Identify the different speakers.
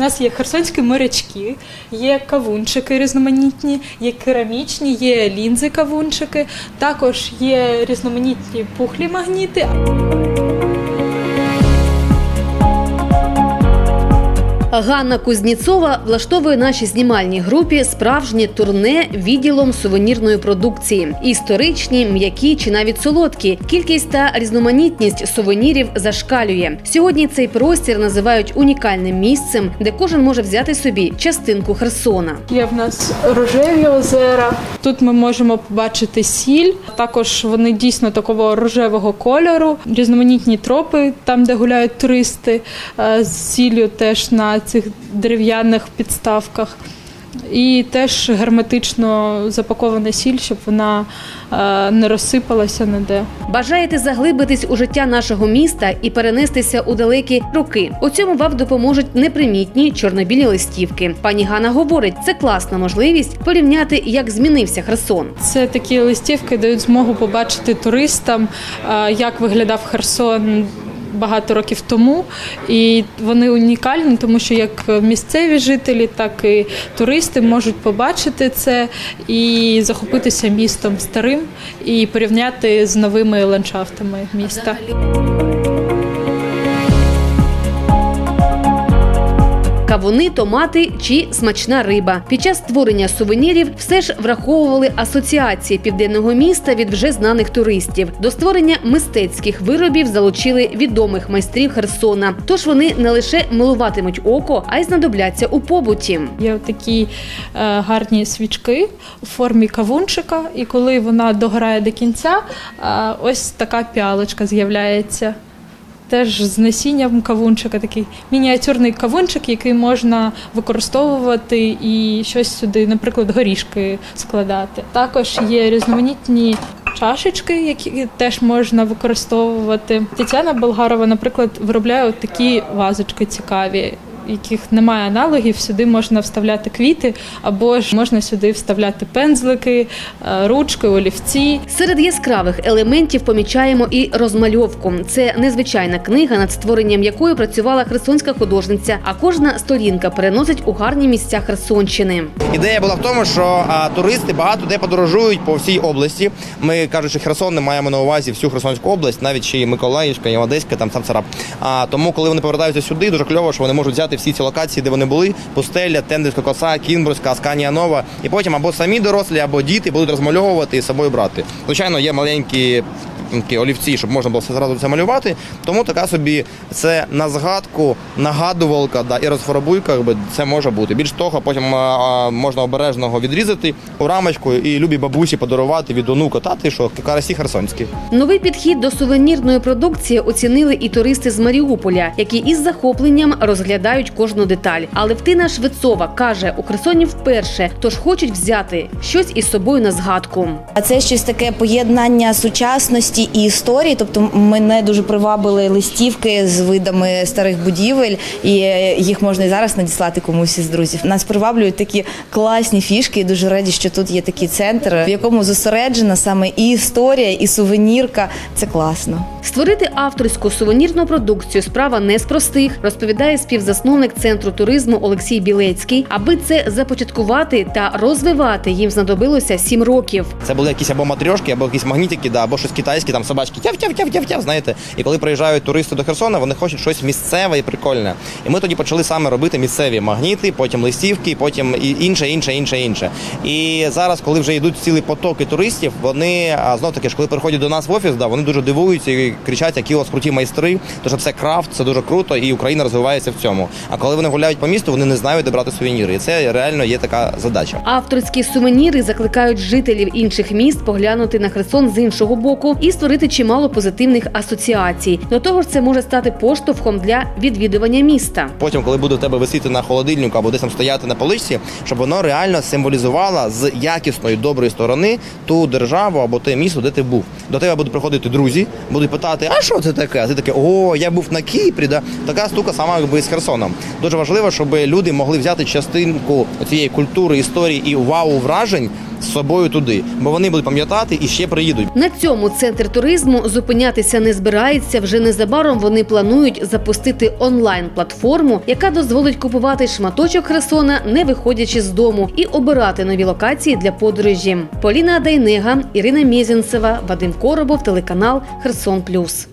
Speaker 1: Нас є херсонські морячки, є кавунчики різноманітні, є керамічні, є лінзи кавунчики, також є різноманітні пухлі магніти.
Speaker 2: Ганна Кузніцова влаштовує нашій знімальній групі справжнє турне відділом сувенірної продукції. Історичні, м'які чи навіть солодкі. Кількість та різноманітність сувенірів зашкалює. Сьогодні цей простір називають унікальним місцем, де кожен може взяти собі частинку Херсона.
Speaker 1: Є в нас рожеві озера. Тут ми можемо побачити сіль. Також вони дійсно такого рожевого кольору, різноманітні тропи, там, де гуляють туристи, е, з сіллю теж на цих дерев'яних підставках. І теж герметично запакована сіль, щоб вона е, не розсипалася ніде.
Speaker 2: Бажаєте заглибитись у життя нашого міста і перенестися у далекі роки. У цьому вам допоможуть непримітні чорнобілі листівки. Пані Ганна говорить, це класна можливість порівняти, як змінився Херсон.
Speaker 1: Це такі листівки дають змогу побачити туристам, е, як виглядав Херсон. Багато років тому, і вони унікальні, тому що як місцеві жителі, так і туристи можуть побачити це і захопитися містом старим і порівняти з новими ландшафтами міста.
Speaker 2: Кавуни, томати чи смачна риба. Під час створення сувенірів все ж враховували асоціації південного міста від вже знаних туристів. До створення мистецьких виробів залучили відомих майстрів Херсона. Тож вони не лише милуватимуть око, а й знадобляться у побуті.
Speaker 1: Є такі е, гарні свічки у формі кавунчика, і коли вона догорає до кінця, е, ось така піалочка з'являється. Теж з насінням кавунчика, такий мініатюрний кавунчик, який можна використовувати і щось сюди, наприклад, горішки складати. Також є різноманітні чашечки, які теж можна використовувати. Тетяна Болгарова, наприклад, виробляє от такі вазочки цікаві. Яких немає аналогів, сюди можна вставляти квіти, або ж можна сюди вставляти пензлики, е, ручки, олівці.
Speaker 2: Серед яскравих елементів помічаємо і розмальовку. Це незвичайна книга, над створенням якої працювала херсонська художниця. А кожна сторінка переносить у гарні місця Херсонщини.
Speaker 3: Ідея була в тому, що туристи багато де подорожують по всій області. Ми кажучи, Херсон не маємо на увазі всю Херсонську область, навіть ще і Миколаївська, і Одеська, там сам Царап. А тому, коли вони повертаються сюди, дуже кльово, що вони можуть взяти всі ці локації, де вони були: Пустеля, Тендерська коса, Кінбурська, Асканія Нова. І потім або самі дорослі, або діти будуть розмальовувати і з собою брати. Звичайно, є маленькі. Такі Олівці, щоб можна було все зразу це малювати, тому така собі це на згадку, нагадувалка, да, і розфарбуйка, якби це може бути. Більш того, потім а, а, можна обережного відрізати у рамочку і любі бабусі подарувати від онука тати, що карасі херсонські.
Speaker 2: Новий підхід до сувенірної продукції оцінили і туристи з Маріуполя, які із захопленням розглядають кожну деталь. Але Втина Швецова каже, у Херсоні вперше, тож хочуть взяти щось із собою на згадку.
Speaker 4: А це щось таке поєднання сучасності і історії. Тобто мене дуже привабили листівки з видами старих будівель, і їх можна і зараз надіслати комусь із друзів. Нас приваблюють такі класні фішки, дуже раді, що тут є такий центр, в якому зосереджена саме і історія, і сувенірка. Це класно.
Speaker 2: Створити авторську сувенірну продукцію справа не з простих, розповідає співзасновник центру туризму Олексій Білецький. Аби це започаткувати та розвивати, їм знадобилося сім років.
Speaker 3: Це були якісь або матрьошки, або якісь магнітики, да, або щось китайське, там собачки тяв тяв тяв тяв тяв знаєте. І коли приїжджають туристи до Херсона, вони хочуть щось місцеве і прикольне. І ми тоді почали саме робити місцеві магніти, потім листівки, потім і інше, інше, інше, інше. І зараз, коли вже йдуть цілі потоки туристів, вони знов таки ж, коли приходять до нас в офіс, да, вони дуже дивуються кричать, які у вас круті майстри. Тому що це крафт, це дуже круто, і Україна розвивається в цьому. А коли вони гуляють по місту, вони не знають, де брати сувеніри. І це реально є така задача.
Speaker 2: Авторські сувеніри закликають жителів інших міст поглянути на Херсон з іншого боку і створити чимало позитивних асоціацій. До того ж, це може стати поштовхом для відвідування міста.
Speaker 3: Потім, коли буде в тебе висіти на холодильнику або десь там стояти на поличці, щоб воно реально символізувало з якісної доброї сторони ту державу або те місто, де ти був. До тебе будуть приходити друзі, будуть питати, а що це таке? Ти таке, о, я був на Кіпрі. Да? Така штука сама якби з Херсоном. Дуже важливо, щоб люди могли взяти частинку цієї культури, історії і вау вражень з собою туди, бо вони будуть пам'ятати і ще приїдуть.
Speaker 2: На цьому центр туризму зупинятися не збирається. Вже незабаром вони планують запустити онлайн-платформу, яка дозволить купувати шматочок Херсона, не виходячи з дому, і обирати нові локації для подорожі. Поліна Дайнега, Ірина Мєзінцева, Вадим Коробов, телеканал Херсон Плюс.